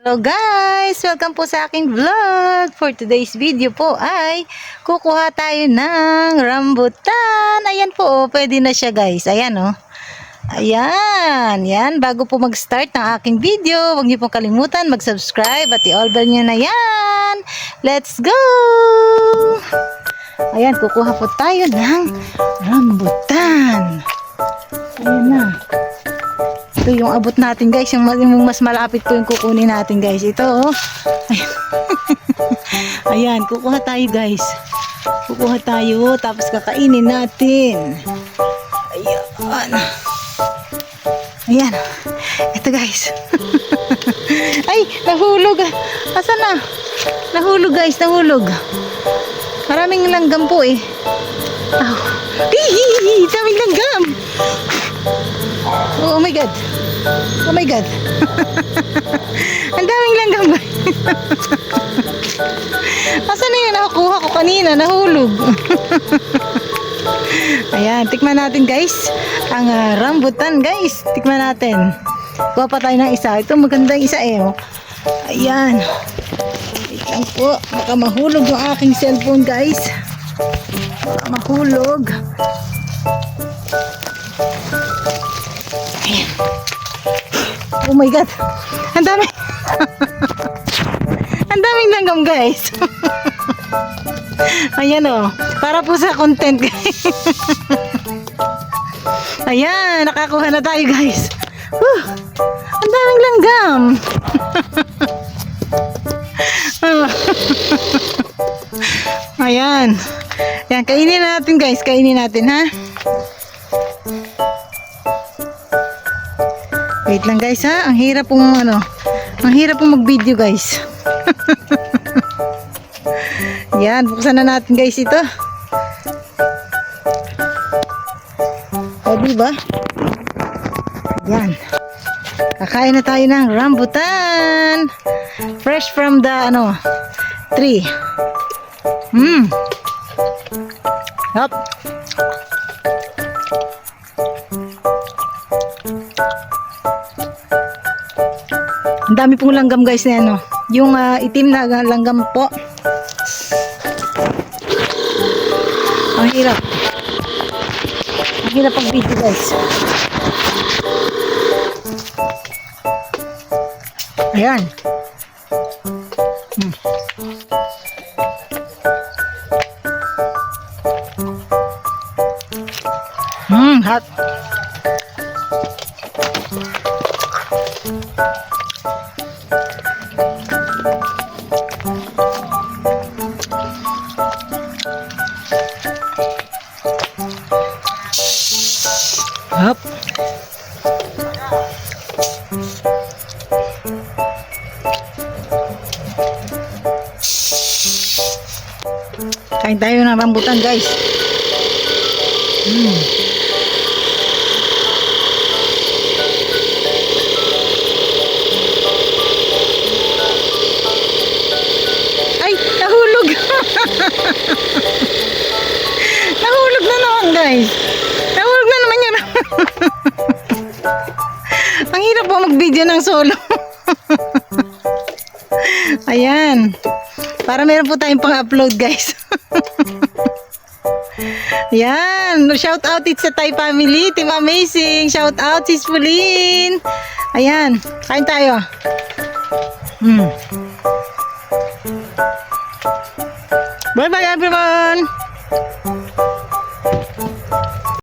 Hello guys! Welcome po sa aking vlog. For today's video po ay kukuha tayo ng rambutan. Ayan po, oh, pwede na siya guys. Ayan oh. Ayan, yan. Bago po mag-start ng aking video, huwag niyo pong kalimutan mag-subscribe at i-all bell niyo na yan. Let's go! Ayan, kukuha po tayo ng rambutan. Yung abot natin guys, yung, yung mas malapit po yung kukunin natin guys. Ito oh. Ayan. Ayan, kukuha tayo guys. Kukuha tayo, tapos kakainin natin. Ayan. Ayan. Ito guys. Ay, nahulog. Asa na? Nahulog guys, nahulog. Maraming langgam po eh. Oh. Daming langgam. Oh, oh my god. Oh my god. Ang daming langgam ba? Asan na yun? Nakukuha ko kanina. Nahulog. Ayan, tikman natin guys. Ang ah, rambutan guys. Tikman natin. Kuha pa tayo ng isa. Ito magandang isa eh. oh. Ayan. Lang po. Baka mahulog yung aking cellphone guys. Baka mahulog. Ayan. Oh my God. Ang dami. Ang daming langgam guys. Ayan o. Para po sa content guys. Ayan. Nakakuha na tayo guys. Whew. Ang daming langgam. Ayan. Ayan. Kainin na natin guys. Kainin natin ha. Wait lang guys ha. Ang hirap pong ano. Ang hirap pong mag-video guys. Yan. Buksan na natin guys ito. O diba? Yan. Kakain na tayo ng rambutan. Fresh from the ano tree. Hmm. Yup. Ang dami pong langgam guys na ano. Yung ah, itim na langgam po. Ang hirap. Ang hirap pag video guys. Ayan. Hmm. Hmm, hot. Hop. Kain tayo ng rambutan guys. Mm. Ay, nahulog. nahulog na naman guys. Ang hirap po mag-video ng solo. Ayan. Para meron po tayong pang-upload guys. Yan. Shout out it sa Thai family. Team Amazing. Shout out sis Pauline. Ayan. Kain tayo. Hmm. Bye bye everyone.